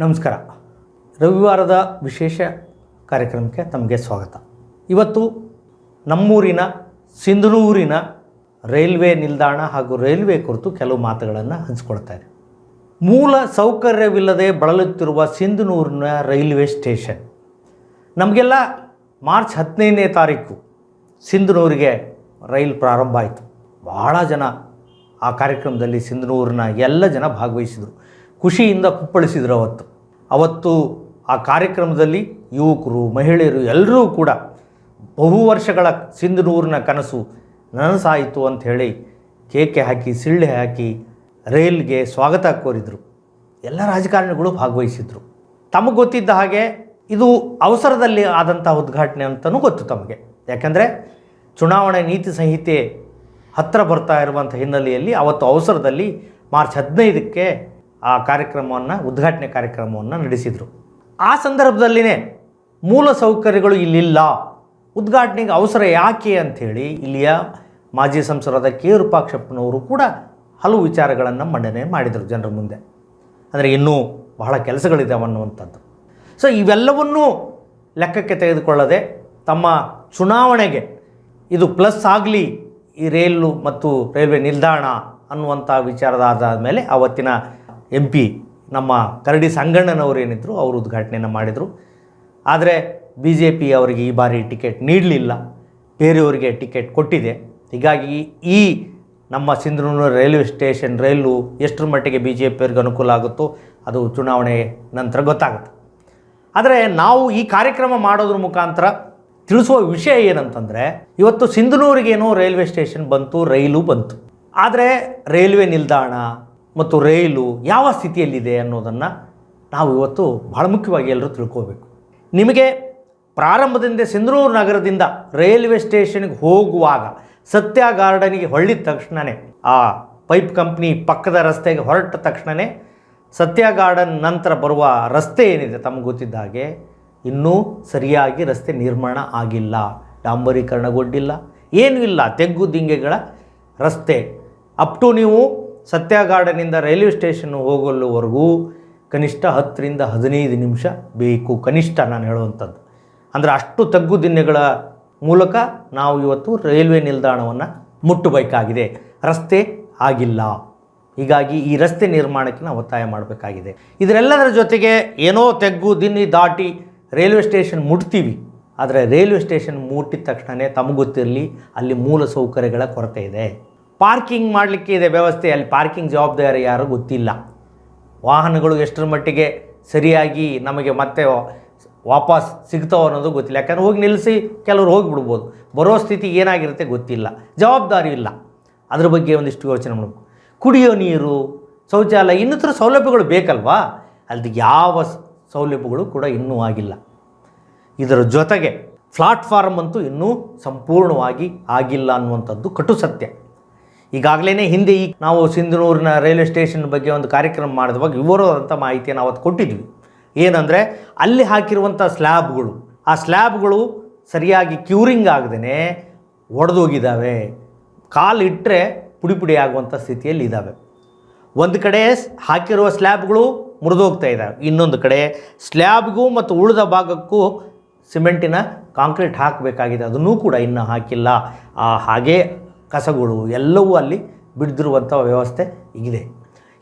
ನಮಸ್ಕಾರ. ರವಿವಾರದ ವಿಶೇಷ ಕಾರ್ಯಕ್ರಮಕ್ಕೆ ತಮಗೆ ಸ್ವಾಗತ. ಇವತ್ತು ನಮ್ಮೂರಿನ ಸಿಂಧನೂರಿನ ರೈಲ್ವೆ ನಿಲ್ದಾಣ ಹಾಗೂ ರೈಲ್ವೆ ಕುರಿತು ಕೆಲವು ಮಾತುಗಳನ್ನು ಹಂಚಿಕೊಳ್ತಾ ಇದೆ ಮೂಲ ಸೌಕರ್ಯವಿಲ್ಲದೆ ಬಳಲುತ್ತಿರುವ ಸಿಂಧನೂರಿನ ರೈಲ್ವೆ ಸ್ಟೇಷನ್. ನಮಗೆಲ್ಲ ಮಾರ್ಚ್ ಹದಿನೈದನೇ ತಾರೀಕು ಸಿಂಧನೂರಿಗೆ ರೈಲ್ ಪ್ರಾರಂಭ ಆಯಿತು. ಬಹಳ ಜನ ಆ ಕಾರ್ಯಕ್ರಮದಲ್ಲಿ ಸಿಂಧನೂರಿನ ಎಲ್ಲ ಜನ ಭಾಗವಹಿಸಿದರು. ಖುಷಿಯಿಂದ ಕುಪ್ಪಳಿಸಿದರು ಅವತ್ತು. ಅವತ್ತು ಆ ಕಾರ್ಯಕ್ರಮದಲ್ಲಿ ಯುವಕರು, ಮಹಿಳೆಯರು ಎಲ್ಲರೂ ಕೂಡ ಬಹು ವರ್ಷಗಳ ಸಿಂಧನೂರಿನ ಕನಸು ನನಸಾಯಿತು ಅಂತ ಹೇಳಿ ಕೇಕೆ ಹಾಕಿ, ಸಿಳ್ಳೆ ಹಾಕಿ ರೈಲ್ಗೆ ಸ್ವಾಗತ ಕೋರಿದರು. ಎಲ್ಲ ರಾಜಕಾರಣಿಗಳು ಭಾಗವಹಿಸಿದರು. ತಮಗೆ ಗೊತ್ತಿದ್ದ ಹಾಗೆ ಇದು ಅವಸರದಲ್ಲಿ ಆದಂಥ ಉದ್ಘಾಟನೆ ಅಂತಲೂ ಗೊತ್ತು ತಮಗೆ. ಯಾಕಂದರೆ ಚುನಾವಣೆ ನೀತಿ ಸಂಹಿತೆ ಹತ್ತಿರ ಬರ್ತಾ ಇರುವಂಥ ಹಿನ್ನೆಲೆಯಲ್ಲಿ ಅವತ್ತು ಅವಸರದಲ್ಲಿ ಮಾರ್ಚ್ ಹದಿನೈದಕ್ಕೆ ಆ ಕಾರ್ಯಕ್ರಮವನ್ನು, ಉದ್ಘಾಟನೆ ಕಾರ್ಯಕ್ರಮವನ್ನು ನಡೆಸಿದರು. ಆ ಸಂದರ್ಭದಲ್ಲಿನೇ ಮೂಲ ಸೌಕರ್ಯಗಳು ಇಲ್ಲಿಲ್ಲ. ಉದ್ಘಾಟನೆಗೆ ಅವಸರ ಯಾಕೆ ಅಂಥೇಳಿ ಇಲ್ಲಿಯ ಮಾಜಿ ಸಂಸದರಾದ ಕೆ ವಿರೂಪಾಕ್ಷಪ್ಪನವರು ಕೂಡ ಹಲವು ವಿಚಾರಗಳನ್ನು ಮಂಡನೆ ಮಾಡಿದರು ಜನರ ಮುಂದೆ. ಅಂದರೆ ಇನ್ನೂ ಬಹಳ ಕೆಲಸಗಳಿದ್ದಾವೆ ಅನ್ನುವಂಥದ್ದು. ಸೊ ಇವೆಲ್ಲವನ್ನೂ ಲೆಕ್ಕಕ್ಕೆ ತೆಗೆದುಕೊಳ್ಳದೆ ತಮ್ಮ ಚುನಾವಣೆಗೆ ಇದು ಪ್ಲಸ್ ಆಗಲಿ, ಈ ರೈಲು ಮತ್ತು ರೈಲ್ವೆ ನಿಲ್ದಾಣ ಅನ್ನುವಂಥ ವಿಚಾರದಾದ ಮೇಲೆ ಅವತ್ತಿನ ಎಂ ಪಿ ನಮ್ಮ ಕರಡಿ ಸಂಗಣ್ಣನವರು ಏನಿದ್ರು ಅವರು ಉದ್ಘಾಟನೆಯನ್ನು ಮಾಡಿದರು. ಆದರೆ ಬಿ ಜೆ ಪಿ ಅವರಿಗೆ ಈ ಬಾರಿ ಟಿಕೆಟ್ ನೀಡಲಿಲ್ಲ. ಬೇರೆಯವರಿಗೆ ಟಿಕೆಟ್ ಕೊಟ್ಟಿದೆ. ಹೀಗಾಗಿ ಈ ನಮ್ಮ ಸಿಂಧನೂರು ರೈಲ್ವೆ ಸ್ಟೇಷನ್ ರೈಲು ಎಷ್ಟರ ಮಟ್ಟಿಗೆ ಬಿ ಜೆ ಪಿಯವ್ರಿಗೆ ಅನುಕೂಲ ಆಗುತ್ತೋ ಅದು ಚುನಾವಣೆ ನಂತರ ಗೊತ್ತಾಗುತ್ತೆ. ಆದರೆ ನಾವು ಈ ಕಾರ್ಯಕ್ರಮ ಮಾಡೋದ್ರ ಮುಖಾಂತರ ತಿಳಿಸುವ ವಿಷಯ ಏನಂತಂದರೆ, ಇವತ್ತು ಸಿಂಧನೂರಿಗೇನೋ ರೈಲ್ವೆ ಸ್ಟೇಷನ್ ಬಂತು, ರೈಲು ಬಂತು. ಆದರೆ ರೈಲ್ವೆ ನಿಲ್ದಾಣ ಮತ್ತು ರೈಲು ಯಾವ ಸ್ಥಿತಿಯಲ್ಲಿದೆ ಅನ್ನೋದನ್ನು ನಾವು ಇವತ್ತು ಬಹಳ ಮುಖ್ಯವಾಗಿ ಎಲ್ಲರೂ ತಿಳ್ಕೋಬೇಕು. ನಿಮಗೆ ಪ್ರಾರಂಭದಿಂದ ಸಿಂಧನೂರು ನಗರದಿಂದ ರೈಲ್ವೆ ಸ್ಟೇಷನ್ಗೆ ಹೋಗುವಾಗ ಸತ್ಯ ಗಾರ್ಡನಿಗೆ ಹೊಳ್ಳಿದ ತಕ್ಷಣವೇ ಆ ಪೈಪ್ ಕಂಪ್ನಿ ಪಕ್ಕದ ರಸ್ತೆಗೆ ಹೊರಟ ತಕ್ಷಣವೇ ಸತ್ಯ ಗಾರ್ಡನ್ ನಂತರ ಬರುವ ರಸ್ತೆ ಏನಿದೆ ತಮಗೆ ಗೊತ್ತಿದ್ದ ಹಾಗೆ ಇನ್ನೂ ಸರಿಯಾಗಿ ರಸ್ತೆ ನಿರ್ಮಾಣ ಆಗಿಲ್ಲ, ಡಾಂಬರೀಕರಣಗೊಂಡಿಲ್ಲ, ಏನೂ ಇಲ್ಲ, ತೆಗ್ಗು ದಿಂಗೆಗಳ ರಸ್ತೆ. ಅಪ್ ಟು ನೀವು ಸತ್ಯ ಗಾರ್ಡನಿಂದ ರೈಲ್ವೆ ಸ್ಟೇಷನ್ ಹೋಗಲುವರೆಗೂ ಕನಿಷ್ಠ ಹತ್ತರಿಂದ ಹದಿನೈದು ನಿಮಿಷ ಬೇಕು, ಕನಿಷ್ಠ ನಾನು ಹೇಳುವಂಥದ್ದು. ಅಂದರೆ ಅಷ್ಟು ತಗ್ಗು ದಿನ್ನೆಗಳ ಮೂಲಕ ನಾವು ಇವತ್ತು ರೈಲ್ವೆ ನಿಲ್ದಾಣವನ್ನು ಮುಟ್ಟಬೇಕಾಗಿದೆ. ರಸ್ತೆ ಆಗಿಲ್ಲ. ಹೀಗಾಗಿ ಈ ರಸ್ತೆ ನಿರ್ಮಾಣಕ್ಕೆ ನಾವು ಒತ್ತಾಯ ಮಾಡಬೇಕಾಗಿದೆ. ಇದರೆಲ್ಲದರ ಜೊತೆಗೆ ಏನೋ ತೆಗ್ಗು ದಿನ್ನಿ ದಾಟಿ ರೈಲ್ವೆ ಸ್ಟೇಷನ್ ಮುಟ್ತೀವಿ. ಆದರೆ ರೈಲ್ವೆ ಸ್ಟೇಷನ್ ಮುಟ್ಟಿದ ತಕ್ಷಣವೇ ತಮಗೊತ್ತಿರಲಿ ಗೊತ್ತಿರಲಿ ಅಲ್ಲಿ ಮೂಲ ಸೌಕರ್ಯಗಳ ಕೊರತೆ ಇದೆ. ಪಾರ್ಕಿಂಗ್ ಮಾಡಲಿಕ್ಕೆ ಇದೆ ವ್ಯವಸ್ಥೆ. ಅಲ್ಲಿ ಪಾರ್ಕಿಂಗ್ ಜವಾಬ್ದಾರಿ ಯಾರು ಗೊತ್ತಿಲ್ಲ. ವಾಹನಗಳು ಎಷ್ಟರ ಮಟ್ಟಿಗೆ ಸರಿಯಾಗಿ ನಮಗೆ ಮತ್ತೆ ವಾಪಸ್ ಸಿಗ್ತಾವ ಅನ್ನೋದು ಗೊತ್ತಿಲ್ಲ. ಯಾಕಂದ್ರೆ ಹೋಗಿ ನಿಲ್ಲಿಸಿ ಕೆಲವರು ಹೋಗಿಬಿಡ್ಬೋದು. ಬರೋ ಸ್ಥಿತಿ ಏನಾಗಿರುತ್ತೆ ಗೊತ್ತಿಲ್ಲ. ಜವಾಬ್ದಾರಿ ಇಲ್ಲ. ಅದ್ರ ಬಗ್ಗೆ ಒಂದಿಷ್ಟು ಯೋಚನೆ ಮಾಡಬೇಕು. ಕುಡಿಯೋ ನೀರು, ಶೌಚಾಲಯ, ಇನ್ನಿತರ ಸೌಲಭ್ಯಗಳು ಬೇಕಲ್ವಾ? ಅಲ್ಲಿ ಯಾವ ಸೌಲಭ್ಯಗಳು ಕೂಡ ಇನ್ನೂ ಆಗಿಲ್ಲ. ಇದರ ಜೊತೆಗೆ ಪ್ಲಾಟ್ಫಾರ್ಮ್ ಅಂತೂ ಇನ್ನೂ ಸಂಪೂರ್ಣವಾಗಿ ಆಗಿಲ್ಲ ಅನ್ನುವಂಥದ್ದು ಕಟು ಸತ್ಯ. ಈಗಾಗಲೇ ಹಿಂದೆ ಈ ನಾವು ಸಿಂಧನೂರಿನ ರೈಲ್ವೆ ಸ್ಟೇಷನ್ ಬಗ್ಗೆ ಒಂದು ಕಾರ್ಯಕ್ರಮ ಮಾಡಿದವಾಗ ವಿವರವಾದಂಥ ಮಾಹಿತಿಯನ್ನು ಅವತ್ತು ಕೊಟ್ಟಿದ್ವಿ. ಏನಂದರೆ ಅಲ್ಲಿ ಹಾಕಿರುವಂಥ ಸ್ಲ್ಯಾಬ್ಗಳು, ಆ ಸ್ಲ್ಯಾಬ್ಗಳು ಸರಿಯಾಗಿ ಕ್ಯೂರಿಂಗ್ ಆಗದೇ ಒಡೆದೋಗಿದ್ದಾವೆ. ಕಾಲು ಇಟ್ಟರೆ ಪುಡಿ ಪುಡಿ ಆಗುವಂಥ ಸ್ಥಿತಿಯಲ್ಲಿ ಇದ್ದಾವೆ. ಒಂದು ಕಡೆ ಹಾಕಿರುವ ಸ್ಲ್ಯಾಬ್ಗಳು ಮುರಿದೋಗ್ತಾ ಇದ್ದಾವೆ. ಇನ್ನೊಂದು ಕಡೆ ಸ್ಲ್ಯಾಬ್ಗೂ ಮತ್ತು ಉಳಿದ ಭಾಗಕ್ಕೂ ಸಿಮೆಂಟಿನ ಕಾಂಕ್ರೀಟ್ ಹಾಕಬೇಕಾಗಿದೆ. ಅದನ್ನೂ ಕೂಡ ಇನ್ನೂ ಹಾಕಿಲ್ಲ. ಹಾಗೆ ಕಸಗಳು ಎಲ್ಲವೂ ಅಲ್ಲಿ ಬಿಡ್ದಿರುವಂಥ ವ್ಯವಸ್ಥೆ ಇದೆ.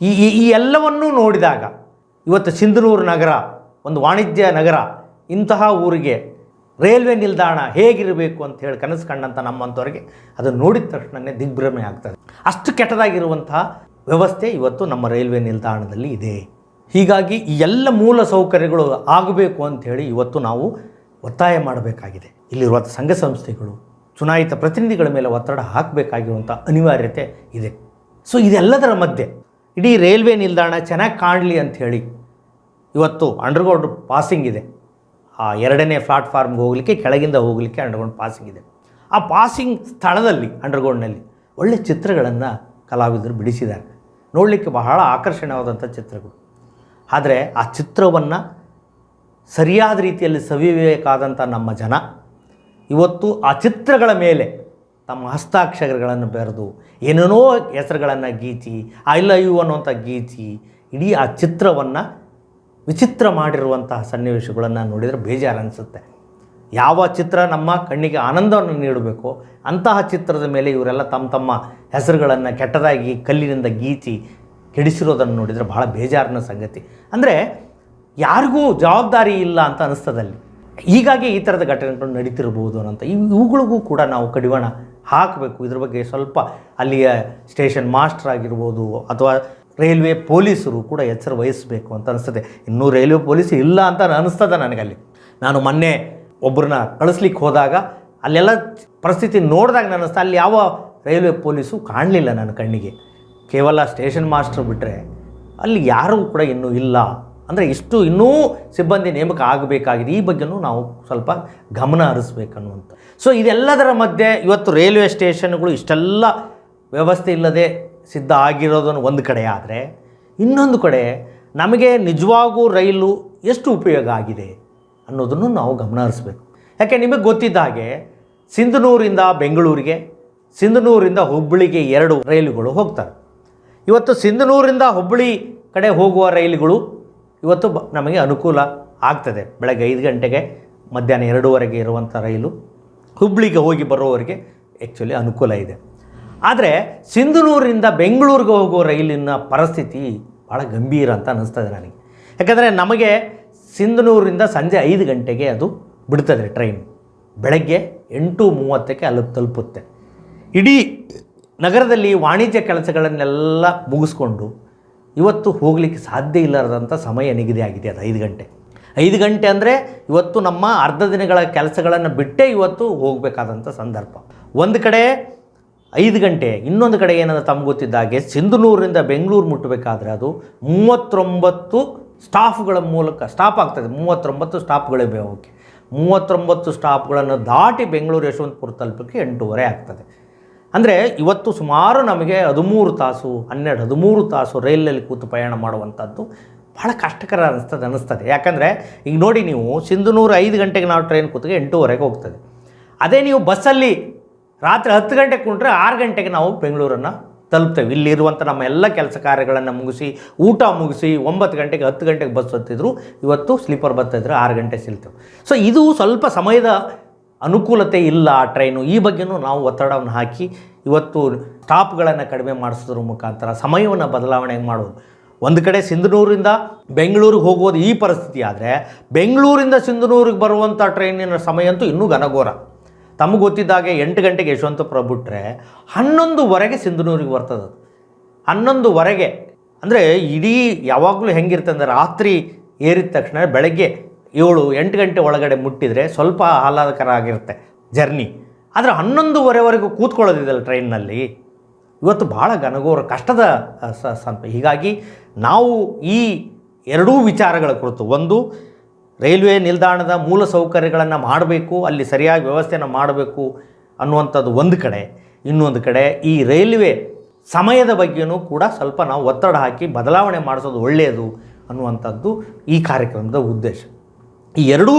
ಈ ಈ ಎಲ್ಲವನ್ನೂ ನೋಡಿದಾಗ ಇವತ್ತು ಸಿಂಧನೂರು ನಗರ, ಒಂದು ವಾಣಿಜ್ಯ ನಗರ, ಇಂತಹ ಊರಿಗೆ ರೈಲ್ವೆ ನಿಲ್ದಾಣ ಹೇಗಿರಬೇಕು ಅಂತ ಹೇಳಿ ಕನಸು ಕಂಡಂಥ ನಮ್ಮಂಥವ್ರಿಗೆ ಅದನ್ನು ನೋಡಿದ ತಕ್ಷಣವೇ ದಿಗ್ಭ್ರಮೆ ಆಗ್ತದೆ. ಅಷ್ಟು ಕೆಟ್ಟದಾಗಿರುವಂತಹ ವ್ಯವಸ್ಥೆ ಇವತ್ತು ನಮ್ಮ ರೈಲ್ವೆ ನಿಲ್ದಾಣದಲ್ಲಿ ಇದೆ. ಹೀಗಾಗಿ ಈ ಎಲ್ಲ ಮೂಲ ಸೌಕರ್ಯಗಳು ಆಗಬೇಕು ಅಂಥೇಳಿ ಇವತ್ತು ನಾವು ಒತ್ತಾಯ ಮಾಡಬೇಕಾಗಿದೆ. ಇಲ್ಲಿರುವಂಥ ಸಂಘ ಸಂಸ್ಥೆಗಳು ಚುನಾಯಿತ ಪ್ರತಿನಿಧಿಗಳ ಮೇಲೆ ಒತ್ತಡ ಹಾಕಬೇಕಾಗಿರುವಂಥ ಅನಿವಾರ್ಯತೆ ಇದೆ. ಸೊ ಇದೆಲ್ಲದರ ಮಧ್ಯೆ ಇಡೀ ರೈಲ್ವೆ ನಿಲ್ದಾಣ ಚೆನ್ನಾಗಿ ಕಾಣಲಿ ಹೇಳಿ ಇವತ್ತು ಅಂಡರ್ಗ್ರೌಂಡ್ ಪಾಸಿಂಗ್ ಇದೆ. ಆ ಎರಡನೇ ಪ್ಲಾಟ್ಫಾರ್ಮ್ಗೆ ಹೋಗಲಿಕ್ಕೆ, ಕೆಳಗಿಂದ ಹೋಗಲಿಕ್ಕೆ ಅಂಡರ್ಗ್ರೌಂಡ್ ಪಾಸಿಂಗ್ ಇದೆ. ಆ ಪಾಸಿಂಗ್ ಸ್ಥಳದಲ್ಲಿ ಅಂಡರ್ಗ್ರೌಂಡ್ನಲ್ಲಿ ಒಳ್ಳೆ ಚಿತ್ರಗಳನ್ನು ಕಲಾವಿದರು ಬಿಡಿಸಿದ್ದಾರೆ. ನೋಡಲಿಕ್ಕೆ ಬಹಳ ಆಕರ್ಷಣೀಯವಾದಂಥ ಚಿತ್ರಗಳು. ಆದರೆ ಆ ಚಿತ್ರವನ್ನು ಸರಿಯಾದ ರೀತಿಯಲ್ಲಿ ಸವಿಯಬೇಕಾದಂಥ ನಮ್ಮ ಜನ ಇವತ್ತು ಆ ಚಿತ್ರಗಳ ಮೇಲೆ ತಮ್ಮ ಹಸ್ತಾಕ್ಷರಗಳನ್ನು ಬೆರೆದು ಏನೇನೋ ಹೆಸರುಗಳನ್ನು ಗೀಚಿ ಐ ಲವ್ ಯು ಅನ್ನುವಂಥ ಗೀಚಿ ಇಡೀ ಆ ಚಿತ್ರವನ್ನು ವಿಚಿತ್ರ ಮಾಡಿರುವಂತಹ ಸನ್ನಿವೇಶಗಳನ್ನು ನೋಡಿದರೆ ಬೇಜಾರು ಅನಿಸುತ್ತೆ. ಯಾವ ಚಿತ್ರ ನಮ್ಮ ಕಣ್ಣಿಗೆ ಆನಂದವನ್ನು ನೀಡಬೇಕು ಅಂತಹ ಚಿತ್ರದ ಮೇಲೆ ಇವರೆಲ್ಲ ತಮ್ಮ ತಮ್ಮ ಹೆಸರುಗಳನ್ನು ಕೆಟ್ಟದಾಗಿ ಕಲ್ಲಿನಿಂದ ಗೀಚಿ ಕೆಡಿಸಿರೋದನ್ನು ನೋಡಿದರೆ ಭಾಳ ಬೇಜಾರಿನ ಸಂಗತಿ. ಅಂದರೆ ಯಾರಿಗೂ ಜವಾಬ್ದಾರಿ ಇಲ್ಲ ಅಂತ ಅನಿಸ್ತದಲ್ಲಿ ಹೀಗಾಗಿ ಈ ಥರದ ಘಟನೆಗಳು ನಡೀತಿರ್ಬೋದು ಅಂತ ಇವುಗಳಿಗೂ ಕೂಡ ನಾವು ಕಡಿವಾಣ ಹಾಕಬೇಕು. ಇದ್ರ ಬಗ್ಗೆ ಸ್ವಲ್ಪ ಅಲ್ಲಿಯ ಸ್ಟೇಷನ್ ಮಾಸ್ಟರ್ ಆಗಿರ್ಬೋದು ಅಥವಾ ರೈಲ್ವೆ ಪೊಲೀಸರು ಕೂಡ ಎಚ್ಚರ ವಹಿಸಬೇಕು ಅಂತ ಅನಿಸ್ತದೆ. ಇನ್ನೂ ರೈಲ್ವೆ ಪೊಲೀಸ್ ಇಲ್ಲ ಅಂತ ಅನಿಸ್ತದೆ ನನಗಲ್ಲಿ. ನಾನು ಮೊನ್ನೆ ಒಬ್ಬರನ್ನ ಕಳಿಸ್ಲಿಕ್ಕೆ ಹೋದಾಗ ಅಲ್ಲೆಲ್ಲ ಪರಿಸ್ಥಿತಿ ನೋಡಿದಾಗ ನಾನು ಅನಿಸ್ತಾ ಅಲ್ಲಿ ಯಾವ ರೈಲ್ವೆ ಪೊಲೀಸು ಕಾಣಲಿಲ್ಲ ನನ್ನ ಕಣ್ಣಿಗೆ. ಕೇವಲ ಸ್ಟೇಷನ್ ಮಾಸ್ಟರ್ ಬಿಟ್ಟರೆ ಅಲ್ಲಿ ಯಾರೂ ಕೂಡ ಇನ್ನೂ ಇಲ್ಲ. ಅಂದರೆ ಇಷ್ಟು ಇನ್ನೂ ಸಿಬ್ಬಂದಿ ನೇಮಕ ಆಗಬೇಕಾಗಿದೆ. ಈ ಬಗ್ಗೆನೂ ನಾವು ಸ್ವಲ್ಪ ಗಮನ ಹರಿಸ್ಬೇಕನ್ನುವಂಥ ಸೊ ಇದೆಲ್ಲದರ ಮಧ್ಯೆ ಇವತ್ತು ರೈಲ್ವೆ ಸ್ಟೇಷನ್ಗಳು ಇಷ್ಟೆಲ್ಲ ವ್ಯವಸ್ಥೆ ಇಲ್ಲದೆ ಸಿದ್ಧ ಆಗಿರೋದನ್ನು ಒಂದು ಕಡೆ ಆದರೆ, ಇನ್ನೊಂದು ಕಡೆ ನಮಗೆ ನಿಜವಾಗೂ ರೈಲು ಎಷ್ಟು ಉಪಯೋಗ ಆಗಿದೆ ಅನ್ನೋದನ್ನು ನಾವು ಗಮನ ಹರಿಸ್ಬೇಕು. ಯಾಕೆ, ನಿಮಗೆ ಗೊತ್ತಿದ್ದ ಹಾಗೆ ಸಿಂಧನೂರಿಂದ ಬೆಂಗಳೂರಿಗೆ, ಸಿಂಧನೂರಿಂದ ಹುಬ್ಬಳ್ಳಿಗೆ ಎರಡು ರೈಲುಗಳು ಹೋಗ್ತವೆ. ಇವತ್ತು ಸಿಂಧನೂರಿಂದ ಹುಬ್ಬಳ್ಳಿ ಕಡೆ ಹೋಗುವ ರೈಲುಗಳು ಇವತ್ತು ನಮಗೆ ಅನುಕೂಲ ಆಗ್ತದೆ. ಬೆಳಗ್ಗೆ ಐದು ಗಂಟೆಗೆ ಮಧ್ಯಾಹ್ನ ಎರಡೂವರೆಗೆ ಇರುವಂಥ ರೈಲು ಹುಬ್ಬಳ್ಳಿಗೆ ಹೋಗಿ ಬರೋವರೆಗೆ ಆ್ಯಕ್ಚುಲಿ ಅನುಕೂಲ ಇದೆ. ಆದರೆ ಸಿಂಧನೂರಿಂದ ಬೆಂಗಳೂರಿಗೆ ಹೋಗುವ ರೈಲಿನ ಪರಿಸ್ಥಿತಿ ಭಾಳ ಗಂಭೀರ ಅಂತ ಅನ್ನಿಸ್ತದೆ ನನಗೆ. ಯಾಕಂದರೆ ನಮಗೆ ಸಿಂಧನೂರಿಂದ ಸಂಜೆ ಐದು ಗಂಟೆಗೆ ಅದು ಬಿಡ್ತದೆ ಟ್ರೈನ್. ಬೆಳಗ್ಗೆ ಎಂಟು ಮೂವತ್ತಕ್ಕೆ ಅಲ್ಲಿ ತಲುಪುತ್ತೆ. ಇಡೀ ನಗರದಲ್ಲಿ ವಾಣಿಜ್ಯ ಕೆಲಸಗಳನ್ನೆಲ್ಲ ಮುಗಿಸ್ಕೊಂಡು ಇವತ್ತು ಹೋಗಲಿಕ್ಕೆ ಸಾಧ್ಯ ಇಲ್ಲದಂಥ ಸಮಯ ನಿಗದಿ ಆಗಿದೆ ಅದು ಐದು ಗಂಟೆ. ಐದು ಗಂಟೆ ಅಂದರೆ ಇವತ್ತು ನಮ್ಮ ಅರ್ಧ ದಿನಗಳ ಕೆಲಸಗಳನ್ನು ಬಿಟ್ಟೇ ಇವತ್ತು ಹೋಗಬೇಕಾದಂಥ ಸಂದರ್ಭ. ಒಂದು ಕಡೆ ಐದು ಗಂಟೆ, ಇನ್ನೊಂದು ಕಡೆ ಏನಾದರೂ ತಮ್ಗೆ ಗೊತ್ತಿದ್ದ ಹಾಗೆ ಸಿಂಧನೂರಿನಿಂದ ಬೆಂಗಳೂರು ಮುಟ್ಟಬೇಕಾದ್ರೆ ಅದು ಮೂವತ್ತೊಂಬತ್ತು ಸ್ಟಾಫ್ಗಳ ಮೂಲಕ, ಸ್ಟಾಪ್ ಆಗ್ತದೆ, ಮೂವತ್ತೊಂಬತ್ತು ಸ್ಟಾಫ್ಗಳಿವೆ ಓಕೆ ಮೂವತ್ತೊಂಬತ್ತು ಸ್ಟಾಫ್ಗಳನ್ನು ದಾಟಿ ಬೆಂಗಳೂರು ಯಶವಂತಪುರ ತಲುಪಕ್ಕೆ ಎಂಟೂವರೆ ಆಗ್ತದೆ. ಅಂದರೆ ಇವತ್ತು ಸುಮಾರು ನಮಗೆ ಹದಿಮೂರು ತಾಸು, ಹನ್ನೆರಡು, ಹದಿಮೂರು ತಾಸು ರೈಲಲ್ಲಿ ಕೂತು ಪ್ರಯಾಣ ಮಾಡುವಂಥದ್ದು ಭಾಳ ಕಷ್ಟಕರ ಅನಿಸ್ತದೆ ಅನ್ನಿಸ್ತದೆ ಯಾಕಂದರೆ ಈಗ ನೋಡಿ ನೀವು, ಸಿಂಧನೂರು ಐದು ಗಂಟೆಗೆ ನಾವು ಟ್ರೈನ್ ಕೂತ್ಗೆ ಎಂಟೂವರೆಗೆ ಹೋಗ್ತದೆ. ಅದೇ ನೀವು ಬಸ್ಸಲ್ಲಿ ರಾತ್ರಿ ಹತ್ತು ಗಂಟೆಗೆ ಕುಂಟ್ರೆ ಆರು ಗಂಟೆಗೆ ನಾವು ಬೆಂಗಳೂರನ್ನು ತಲುಪ್ತೇವೆ. ಇಲ್ಲಿರುವಂಥ ನಮ್ಮ ಎಲ್ಲ ಕೆಲಸ ಕಾರ್ಯಗಳನ್ನು ಮುಗಿಸಿ, ಊಟ ಮುಗಿಸಿ, ಒಂಬತ್ತು ಗಂಟೆಗೆ, ಹತ್ತು ಗಂಟೆಗೆ ಬಸ್ ಹತ್ತಿದ್ರು, ಇವತ್ತು ಸ್ಲೀಪರ್ ಬರ್ತಾಯಿದ್ರೆ ಆರು ಗಂಟೆ ಸಿಲ್ತೇವೆ ಸೊ ಇದು ಸ್ವಲ್ಪ ಸಮಯದ ಅನುಕೂಲತೆ ಇಲ್ಲ ಆ ಟ್ರೈನು ಈ ಬಗ್ಗೆನೂ ನಾವು ಒತ್ತಡವನ್ನು ಹಾಕಿ ಇವತ್ತು ಸ್ಟಾಪ್ಗಳನ್ನು ಕಡಿಮೆ ಮಾಡಿಸೋದ್ರ ಮುಖಾಂತರ, ಸಮಯವನ್ನು ಬದಲಾವಣೆ ಮಾಡೋದು? ಒಂದು ಕಡೆ ಸಿಂಧನೂರಿಂದ ಬೆಂಗಳೂರಿಗೆ ಹೋಗೋದು ಈ ಪರಿಸ್ಥಿತಿ ಆದರೆ, ಬೆಂಗಳೂರಿಂದ ಸಿಂಧನೂರಿಗೆ ಬರುವಂಥ ಟ್ರೈನಿನ ಸಮಯ ಅಂತೂ ಇನ್ನೂ ಘನಘೋರ. ತಮಗೆ ಗೊತ್ತಿದ್ದಾಗೆ ಎಂಟು ಗಂಟೆಗೆ ಯಶವಂತಪುರ ಬಿಟ್ಟರೆ ಹನ್ನೊಂದುವರೆಗೆ ಸಿಂಧನೂರಿಗೆ ಬರ್ತದೆ ಹನ್ನೊಂದುವರೆಗೆ. ಅಂದರೆ ಇಡೀ ಯಾವಾಗಲೂ ಹೆಂಗಿರುತ್ತೆ ಅಂದರೆ ರಾತ್ರಿ ಏರಿದ ತಕ್ಷಣ ಬೆಳಗ್ಗೆ ಏಳು, ಎಂಟು ಗಂಟೆ ಒಳಗಡೆ ಮುಟ್ಟಿದರೆ ಸ್ವಲ್ಪ ಆಹ್ಲಾದಕರ ಆಗಿರುತ್ತೆ ಜರ್ನಿ. ಆದರೆ ಹನ್ನೊಂದುವರೆವರೆಗೂ ಕೂತ್ಕೊಳ್ಳೋದಿದೆಯಲ್ಲ ಟ್ರೈನ್ನಲ್ಲಿ? ಇವತ್ತು ಭಾಳ ಘನಘೋರ ಕಷ್ಟದ ಸಂತ. ಹೀಗಾಗಿ ನಾವು ಈ ಎರಡೂ ವಿಚಾರಗಳ ಕುರಿತು ಒಂದು, ರೈಲ್ವೆ ನಿಲ್ದಾಣದ ಮೂಲ ಸೌಕರ್ಯಗಳನ್ನು ಮಾಡಬೇಕು, ಅಲ್ಲಿ ಸರಿಯಾಗಿ ವ್ಯವಸ್ಥೆಯನ್ನು ಮಾಡಬೇಕು ಅನ್ನುವಂಥದ್ದು ಒಂದು ಕಡೆ. ಇನ್ನೊಂದು ಕಡೆ ಈ ರೈಲ್ವೆ ಸಮಯದ ಬಗ್ಗೆಯೂ ಕೂಡ ಸ್ವಲ್ಪ ನಾವು ಒತ್ತಡ ಹಾಕಿ ಬದಲಾವಣೆ ಮಾಡಿಸೋದು ಒಳ್ಳೆಯದು ಅನ್ನುವಂಥದ್ದು ಈ ಕಾರ್ಯಕ್ರಮದ ಉದ್ದೇಶ. ಈ ಎರಡೂ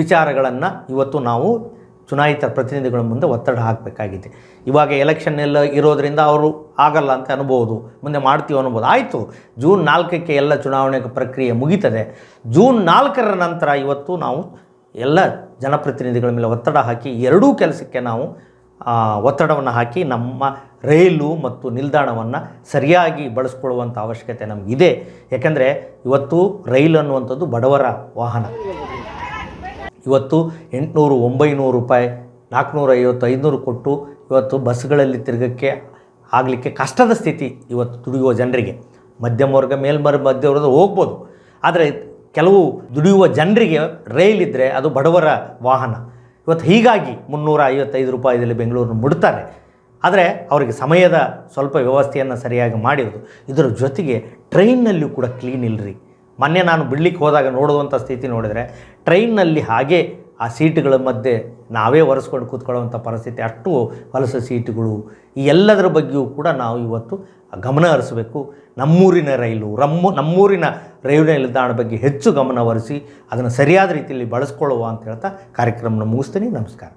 ವಿಚಾರಗಳನ್ನು ಇವತ್ತು ನಾವು ಚುನಾಯಿತ ಪ್ರತಿನಿಧಿಗಳ ಮುಂದೆ ಒತ್ತಡ ಹಾಕಬೇಕಾಗಿದೆ. ಇವಾಗ ಎಲೆಕ್ಷನ್ ಎಲ್ಲ ಇರೋದರಿಂದ ಅವರು ಆಗಲ್ಲ ಅಂತ ಅನ್ಬೋದು, ಮುಂದೆ ಮಾಡ್ತೀವಿ ಅನ್ಬೋದು. ಆಯಿತು, ಜೂನ್ ನಾಲ್ಕಕ್ಕೆ ಎಲ್ಲ ಚುನಾವಣೆ ಪ್ರಕ್ರಿಯೆ ಮುಗೀತದೆ. ಜೂನ್ ನಾಲ್ಕರ ನಂತರ ಇವತ್ತು ನಾವು ಎಲ್ಲ ಜನಪ್ರತಿನಿಧಿಗಳ ಮೇಲೆ ಒತ್ತಡ ಹಾಕಿ ಎರಡೂ ಕೆಲಸಕ್ಕೆ ನಾವು ಒತ್ತಡವನ್ನು ಹಾಕಿ ನಮ್ಮ ರೈಲು ಮತ್ತು ನಿಲ್ದಾಣವನ್ನು ಸರಿಯಾಗಿ ಬಳಸ್ಕೊಳ್ಳುವಂಥ ಅವಶ್ಯಕತೆ ನಮಗಿದೆ. ಯಾಕೆಂದರೆ ಇವತ್ತು ರೈಲು ಅನ್ನುವಂಥದ್ದು ಬಡವರ ವಾಹನ. ಇವತ್ತು ಎಂಟುನೂರು, ಒಂಬೈನೂರು ರೂಪಾಯಿ, ನಾಲ್ಕುನೂರ ಐವತ್ತು ಐದುನೂರು ಕೊಟ್ಟು ಇವತ್ತು ಬಸ್ಗಳಲ್ಲಿ ತಿರುಗಕ್ಕೆ ಆಗಲಿಕ್ಕೆ ಕಷ್ಟದ ಸ್ಥಿತಿ ಇವತ್ತು ದುಡಿಯುವ ಜನರಿಗೆ. ಮಧ್ಯಮ ವರ್ಗ, ಮೇಲ್ಮರ ಮಧ್ಯವರ್ಗ ಹೋಗ್ಬೋದು. ಆದರೆ ಕೆಲವು ದುಡಿಯುವ ಜನರಿಗೆ ರೈಲ್ ಇದ್ದರೆ ಅದು ಬಡವರ ವಾಹನ. ಇವತ್ತು ಹೀಗಾಗಿ ಮುನ್ನೂರ ಐವತ್ತೈದು ರೂಪಾಯಿದಲ್ಲಿ ಬೆಂಗಳೂರನ್ನು ಮುಡ್ತಾರೆ ಆದರೆ ಅವರಿಗೆ ಸಮಯದ ಸ್ವಲ್ಪ ವ್ಯವಸ್ಥೆಯನ್ನು ಸರಿಯಾಗಿ ಮಾಡಿರೋದು. ಇದರ ಜೊತೆಗೆ ಟ್ರೈನ್ನಲ್ಲಿಯೂ ಕೂಡ ಕ್ಲೀನ್ ಇಲ್ಲರಿ ಮೊನ್ನೆ ನಾನು ಬಿಡ್ಲಿಕ್ಕೆ ಹೋದಾಗ ನೋಡುವಂಥ ಸ್ಥಿತಿ ನೋಡಿದರೆ ಟ್ರೈನ್ನಲ್ಲಿ ಹಾಗೆ ಆ ಸೀಟುಗಳ ಮಧ್ಯೆ ನಾವೇ ಒರೆಸ್ಕೊಂಡು ಕೂತ್ಕೊಳ್ಳುವಂಥ ಪರಿಸ್ಥಿತಿ, ಅಷ್ಟು ಹೊಲಸ ಸೀಟುಗಳು, ಈ ಎಲ್ಲದರ ಬಗ್ಗೆಯೂ ಕೂಡ ನಾವು ಇವತ್ತು ಗಮನ ಹರಿಸಬೇಕು. ನಮ್ಮೂರಿನ ರೈಲು, ರಮ್ಮು, ನಮ್ಮೂರಿನ ರೈಲ್ವೆ ನಿಲ್ದಾಣ ಬಗ್ಗೆ ಹೆಚ್ಚು ಗಮನ ಹರಿಸಿ ಅದನ್ನು ಸರಿಯಾದ ರೀತಿಯಲ್ಲಿ ಬಳಸ್ಕೊಳ್ಳುವ ಅಂತ ಹೇಳ್ತಾ ಕಾರ್ಯಕ್ರಮನ ಮುಗಿಸ್ತೀನಿ. ನಮಸ್ಕಾರ.